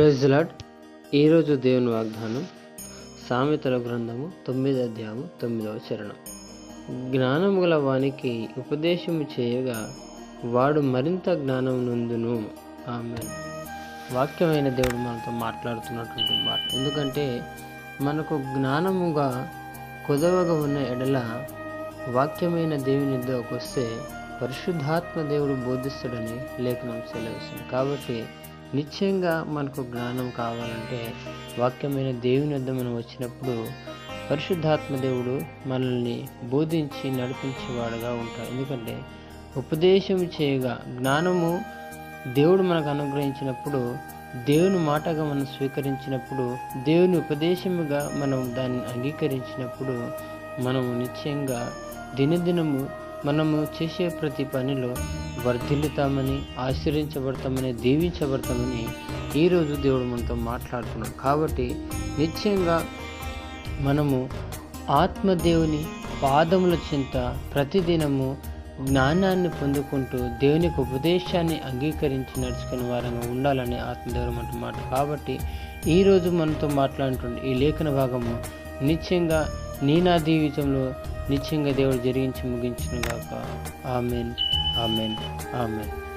Praise lord ఈరోజు దేవుని వాగ్దానం సామెతల గ్రంథము తొమ్మిది అధ్యాయము తొమ్మిదవ చరణం. జ్ఞానము గల వానికి ఉపదేశము చేయగా వాడు మరింత జ్ఞానం నందును. ఆమె వాక్యమైన దేవుడు మనతో మాట్లాడుతున్నటువంటి మాట. ఎందుకంటే మనకు జ్ఞానముగా కొదవగా ఉన్న ఎడల వాక్యమైన దేవుని యుద్ధకు వస్తే పరిశుద్ధాత్మ దేవుడు బోధిస్తాడని లేఖనం సెలవుస్తుంది. కాబట్టి నిశ్చయంగా మనకు జ్ఞానం కావాలంటే వాక్యమైన దేవుని వద్ద మనం వచ్చినప్పుడు పరిశుద్ధాత్మ దేవుడు మనల్ని బోధించి నడిపించేవాడుగా ఉంటాడు. ఎందుకంటే ఉపదేశం చేయగా జ్ఞానము దేవుడు మనకు అనుగ్రహించినప్పుడు దేవుని మాటగా మనం స్వీకరించినప్పుడు దేవుని ఉపదేశముగా మనం దాన్ని అంగీకరించినప్పుడు మనము నిశ్చయంగా దినదినము మనము చేసే ప్రతి పనిలో వర్ధిల్లుతామని ఆశ్రయించబడతామని దీవించబడతామని ఈరోజు దేవుడు మనతో మాట్లాడుతున్నాడు. కాబట్టి నిశ్చయంగా మనము ఆత్మదేవుని పాదముల చింత ప్రతిదినము జ్ఞానాన్ని పొందుకుంటూ దేవునికి ఉపదేశాన్ని అంగీకరించి నడుచుకునే వారంగా ఉండాలని ఆత్మదేవుడు అంట మాట. కాబట్టి ఈరోజు మనతో మాట్లాడుతుండే ఈ లేఖన భాగము నిశ్చయంగా నీ నా జీవితంలో నిశ్చయంగా దేవుడు జరిగించి ముగించిన గాక ఆమెన్. ఆమెన్. ఆమెన్.